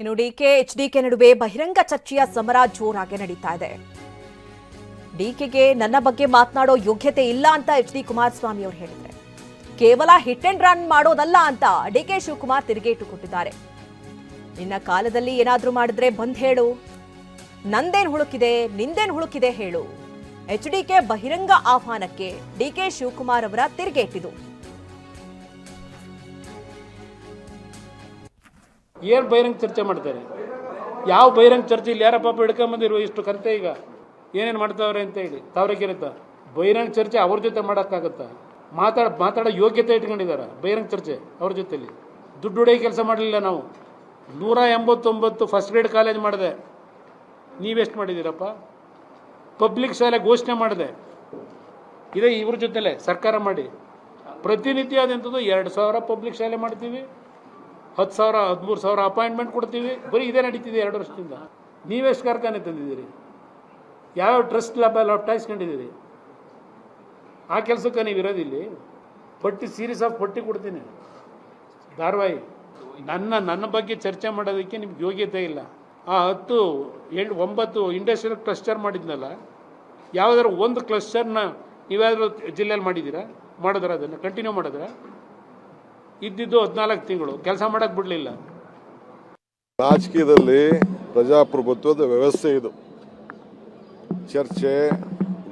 ಇನ್ನು DK HDK ನಡುವೆ ಬಹಿರಂಗ ಚರ್ಚೆಯ ಸಮರ ಜೋರಾಗಿ ನಡೀತಾ ಇದೆ. ಡಿಕೆಗೆ ನನ್ನ ಬಗ್ಗೆ ಮಾತನಾಡೋ ಯೋಗ್ಯತೆ ಇಲ್ಲ ಅಂತ ಎಚ್ ಡಿ ಕುಮಾರಸ್ವಾಮಿ ಅವರು ಹೇಳಿದ್ದಾರೆ. ಕೇವಲ ಹಿಟ್ ಅಂಡ್ ರನ್ ಮಾಡೋದಲ್ಲ ಅಂತ ಡಿಕೆ ಶಿವಕುಮಾರ್ ತಿರುಗೇಟು ಕೊಟ್ಟಿದ್ದಾರೆ. ನಿನ್ನ ಕಾಲದಲ್ಲಿ ಏನಾದರೂ ಮಾಡಿದ್ರೆ ಬಂದ್ ಹೇಳು. ನಂದೇನ್ ಹುಳುಕಿದೆ, ನಿಂದೇನ್ ಹುಳುಕಿದೆ ಹೇಳು. ಎಚ್ ಡಿಕೆ ಬಹಿರಂಗ ಆಹ್ವಾನಕ್ಕೆ ಡಿಕೆ ಶಿವಕುಮಾರ್ ಅವರ ತಿರುಗೇಟಿದು. ಏನು ಬಹಿರಂಗ ಚರ್ಚೆ ಮಾಡ್ತಾರೆ? ಯಾವ ಬಹಿರಂಗ ಚರ್ಚೆ ಇಲ್ಲಿ ಯಾರ ಪಾಪ ಇಷ್ಟು ಕಂತೆ ಈಗ? ಏನೇನು ಮಾಡ್ತಾವ್ರೆ ಅಂತ ಹೇಳಿ. ತಾವ್ರಿಗಿರುತ್ತ ಬಹಿರಂಗ ಚರ್ಚೆ ಅವ್ರ ಜೊತೆ ಮಾಡೋಕ್ಕಾಗತ್ತಾ? ಮಾತಾಡ, ಮಾತಾಡೋ ಯೋಗ್ಯತೆ ಇಟ್ಕೊಂಡಿದ್ದಾರೆ ಬಹಿರಂಗ ಚರ್ಚೆ ಅವ್ರ ಜೊತೆಲಿ. ದುಡ್ಡು ಹೊಡೆಯೋ ಕೆಲಸ ಮಾಡಲಿಲ್ಲ ನಾವು. ನೂರ ಎಂಬತ್ತೊಂಬತ್ತು ಫಸ್ಟ್ ಗ್ರೇಡ್ ಕಾಲೇಜ್ ಮಾಡಿದೆ. ನೀವೆಷ್ಟು ಮಾಡಿದ್ದೀರಪ್ಪ? ಪಬ್ಲಿಕ್ ಶಾಲೆ ಘೋಷಣೆ ಮಾಡಿದೆ. ಇದೇ ಇವ್ರ ಜೊತೆಲೆ ಸರ್ಕಾರ ಮಾಡಿ. ಪ್ರತಿನಿತ್ಯ ಆದಂಥದ್ದು ಎರಡು ಸಾವಿರ ಪಬ್ಲಿಕ್ ಶಾಲೆ ಮಾಡ್ತೀವಿ. ಹತ್ತು ಸಾವಿರ, ಹದಿಮೂರು ಸಾವಿರ ಅಪಾಯಿಂಟ್ಮೆಂಟ್ ಕೊಡ್ತೀವಿ. ಬರೀ ಇದೇ ನಡೀತಿದೆ ಎರಡು ವರ್ಷದಿಂದ. ನೀವೆಷ್ಟು ಕಾರ್ಖಾನೆ ತಂದಿದ್ದೀರಿ? ಯಾವ್ಯಾವ ಟ್ರಸ್ಟ್ ಲಾಭ ಒಟ್ಟಾಯಿಸ್ಕೊಂಡಿದ್ದೀರಿ ಆ ಕೆಲಸಕ್ಕೆ ನೀವು ಇರೋದಿಲ್ಲಿ. ಪಟ್ಟಿ ಸೀರೀಸ್ ಆಫ್ ಪಟ್ಟಿ ಕೊಡ್ತೀನಿ. ಧಾರವಾಹಿ, ನನ್ನ ನನ್ನ ಬಗ್ಗೆ ಚರ್ಚೆ ಮಾಡೋದಕ್ಕೆ ನಿಮ್ಗೆ ಯೋಗ್ಯತೆ ಇಲ್ಲ. ಆ ಹತ್ತು, ಎಂಟು, ಒಂಬತ್ತು ಇಂಡಸ್ಟ್ರಿಯಲ್ ಕ್ಲಸ್ಟರ್ ಮಾಡಿದ್ನಲ್ಲ, ಯಾವುದಾದ್ರು ಒಂದು ಕ್ಲಸ್ಟರ್ನ ನೀವ್ಯಾದರೂ ಜಿಲ್ಲೆಯಲ್ಲಿ ಮಾಡಿದ್ದೀರಾ? ಮಾಡಿದ್ರೆ ಅದನ್ನು? ಕಂಟಿನ್ಯೂ ಮಾಡಿದ್ರ? ಇದ್ದಿದ್ದು ಹದಿನಾಲ್ಕು ತಿಂಗಳು. ಕೆಲಸ ಮಾಡಕ್ ಬಿಡಲಿಲ್ಲ. ರಾಜಕೀಯದಲ್ಲಿ ಪ್ರಜಾಪ್ರಭುತ್ವದ ವ್ಯವಸ್ಥೆ ಇದು. ಚರ್ಚೆ,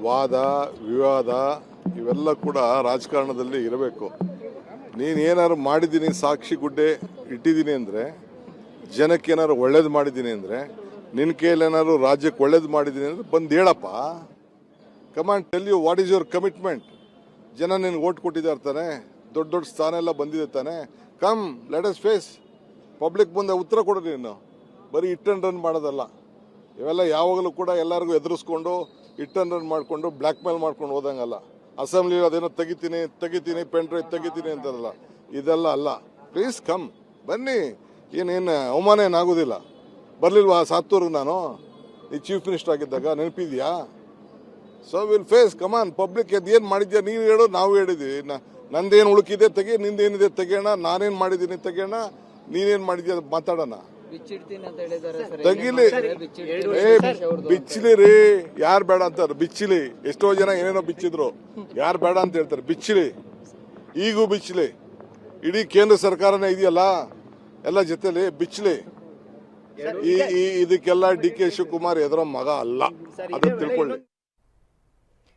ವಾದ, ವಿವಾದ ಇವೆಲ್ಲ ಕೂಡ ರಾಜಕಾರಣದಲ್ಲಿ ಇರಬೇಕು. ನೀನು ಏನಾದ್ರು ಮಾಡಿದ್ದೀನಿ ಸಾಕ್ಷಿ ಗುಡ್ಡೆ ಇಟ್ಟಿದ್ದೀನಿ ಅಂದರೆ, ಜನಕ್ಕೆ ಏನಾದ್ರು ಒಳ್ಳೇದು ಮಾಡಿದ್ದೀನಿ ಅಂದರೆ ನಿನ್ನ ಕೈಯಲ್ಲಿ ಏನಾದ್ರು ರಾಜ್ಯಕ್ಕೆ ಒಳ್ಳೇದು ಮಾಡಿದ್ದೀನಿ ಅಂದರೆ ಬಂದು ಹೇಳಪ್ಪ. Command tell you what is your commitment ಜನ ನಿನ್ಗೆ ಓಟ್ ಕೊಟ್ಟಿದ್ದಾರೆ ತಾನೆ. ದೊಡ್ಡ ದೊಡ್ಡ ಸ್ಥಾನ ಎಲ್ಲ ಬಂದಿದೆ ತಾನೆ. Come let us face public ಮುಂದೆ ಉತ್ತರ ಕೊಡ್ರಿ ನೀನು ಬರೀ ಇಟ್ ಅಂಡ್ ರನ್ ಮಾಡೋದಲ್ಲ. ಇವೆಲ್ಲ ಯಾವಾಗಲೂ ಕೂಡ ಎಲ್ಲರಿಗೂ ಎದುರಿಸ್ಕೊಂಡು ಇಟ್ ಅಂಡ್ ರನ್ ಮಾಡಿಕೊಂಡು ಬ್ಲ್ಯಾಕ್ ಮೇಲ್ ಮಾಡ್ಕೊಂಡು ಹೋದಂಗಲ್ಲ. ಅಸೆಂಬ್ಲಿ ಅದೇನೋ ತೆಗಿತೀನಿ ತೆಗಿತೀನಿ ಪೆನ್ ಡ್ರೈವ್ ತೆಗಿತೀನಿ ಅಂತಾರಲ್ಲ ಇದೆಲ್ಲ ಅಲ್ಲ. ಪ್ಲೀಸ್ ಕಮ್ ಬನ್ನಿ. ಏನೇನು ಅವಮಾನ ಏನಾಗೋದಿಲ್ಲ ಬರಲಿಲ್ವಾ ಸಾತ್ತೂರ್ಗೆ ನಾನು? ಈ ಚೀಫ್ ಮಿನಿಸ್ಟರ್ ಆಗಿದ್ದಾಗ ನೆನಪಿದ್ಯಾ? So will face come on public ಅದು ಏನು ಮಾಡಿದ್ಯಾ? ನೀವು ಹೇಳೋ ನಾವು ಹೇಳಿದ್ದೀವಿ ನ- ನಂದೇನು ಉಳುಕಿದೆ ತೆಗೆ ನಿಂದೇನಿದೆ ತೆಗೆಯೋಣ ನಾನೇನು ಮಾಡಿದ್ದೀನಿ ತೆಗೆಯೋಣ ನೀನೇನು ಮಾಡಿದ್ಯಾ ಮಾತಾಡೋಣ. ತಗಿಲಿ. ಏ ಬಿಚ್ಚಲಿ ರೀ. ಯಾರು ಬೇಡ ಅಂತಾರೆ? ಬಿಚ್ಚಿಲಿ. ಎಷ್ಟೋ ಜನ ಏನೇನೋ ಬಿಚ್ಚಿದ್ರು. ಯಾರು ಬೇಡ ಅಂತ ಹೇಳ್ತಾರೆ? ಬಿಚ್ಚಿಲಿ. ಈಗೂ ಬಿಚ್ಚಲಿ. ಇಡೀ ಕೇಂದ್ರ ಸರ್ಕಾರನೇ ಇದೆಯಲ್ಲ? ಎಲ್ಲ ಜೊತೆಲಿ ಬಿಚ್ಚಲಿ. ಈ ಈ- ಇದಕ್ಕೆಲ್ಲ ಡಿ ಕೆ ಶಿವಕುಮಾರ್ ಎದುರೋ ಮಗ ಅಲ್ಲ. ಅದನ್ನ ತಿಳ್ಕೊಳ್ಳಿ.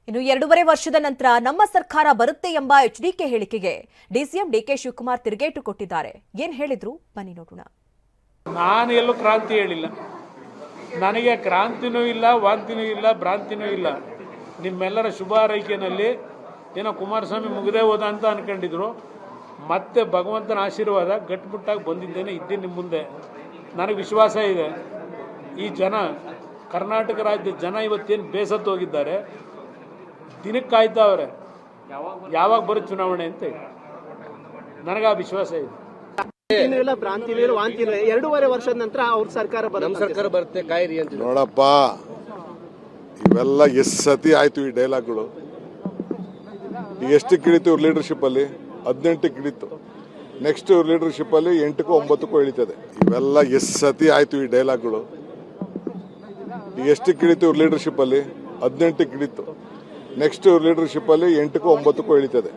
ಇನ್ನು ಎರಡೂವರೆ ವರ್ಷದ ನಂತರ ನಮ್ಮ ಸರ್ಕಾರ ಬರುತ್ತೆ ಎಂಬ ಎಚ್ಡಿಕೆ ಹೇಳಿಕೆಗೆ ಡಿಸಿಎಂ ಡಿಕೆ ಶಿವಕುಮಾರ್ ತಿರುಗೇಟು ಕೊಟ್ಟಿದ್ದಾರೆ. ಏನ್ ಹೇಳಿದ್ರು? ಬನ್ನಿ ನೋಡೋಣ. ನಾನು ಎಲ್ಲೂ ಕ್ರಾಂತಿ ಹೇಳಿಲ್ಲ. ನನಗೆ ಕ್ರಾಂತಿನೂ ಇಲ್ಲ, ವಾಂತಿನೂ ಇಲ್ಲ, ಭ್ರಾಂತಿನೂ ಇಲ್ಲ. ನಿಮ್ಮೆಲ್ಲರ ಶುಭ ಹಾರೈಕೆಯಲ್ಲಿ ಏನೋ ಕುಮಾರಸ್ವಾಮಿ ಮುಗದೆ ಹೋದ ಅಂತ ಅನ್ಕೊಂಡಿದ್ರು. ಮತ್ತೆ ಭಗವಂತನ ಆಶೀರ್ವಾದ ಗಟ್ಟಿಮುಟ್ಟಾಗಿ ಬಂದಿದ್ದೇನೆ, ಇದ್ದೀನಿ ನಿಮ್ಮ ಮುಂದೆ. ನನಗೆ ವಿಶ್ವಾಸ ಇದೆ. ಈ ಜನ, ಕರ್ನಾಟಕ ರಾಜ್ಯದ ಜನ ಇವತ್ತೇನು ಬೇಸತ್ತು ಹೋಗಿದ್ದಾರೆ. ದಿನಕ್ಕೆ ಕಾಯ್ತಾವ್ರೆ ಯಾವಾಗ ಬರುತ್ತೆ? ಚುನಾವಣೆ ಅಂತ ನನಗ ಆ ವಿಶ್ವಾಸ ಇದೆ. ಭ್ರಾಂತಿ ವಾಂತಿ ಎರಡೂವರೆ ವರ್ಷದ ನಂತರ ಅವ್ರ ಸರ್ಕಾರ ನಮ್ ಬರುತ್ತೆ ಸರ್ಕಾರ ಬರುತ್ತೆ ಕಾಯಿರಿ ಅಂತ ನೋಡಪ್ಪ ಇವೆಲ್ಲ ಎಷ್ಟು ಸತಿ ಆಯ್ತು ಈ ಡೈಲಾಗ್ಗಳು. ಎಷ್ಟಕ್ಕೆ ಇಳಿತು ಇವ್ರ ಲೀಡರ್ಶಿಪ್ ಅಲ್ಲಿ? ಹದಿನೆಂಟಕ್ಕೆ ಇಳಿತು ನೆಕ್ಸ್ಟ್ ಇವ್ರ ಲೀಡರ್ಶಿಪ್ ಅಲ್ಲಿ ಎಂಟಕ್ಕೂ ಒಂಬತ್ತಕ್ಕೂ ಇಳಿತದೆ. ಇವೆಲ್ಲ ಎಷ್ಟು ಸತಿ ಆಯ್ತು ಈ ಡೈಲಾಗ್ಗಳು? ಎಷ್ಟಕ್ಕೆ ಇಳಿತು ಇವ್ರ ಲೀಡರ್ಶಿಪ್ ಅಲ್ಲಿ? ಹದಿನೆಂಟಕ್ಕೆ ಇಳಿತು ನೆಕ್ಸ್ಟ್ ಲೀಡರ್ಶಿಪ್ ಅಲ್ಲಿ ಎಂಟಕ್ಕೂ ಒಂಬತ್ತಕ್ಕೂ ಇಳಿತದೆ.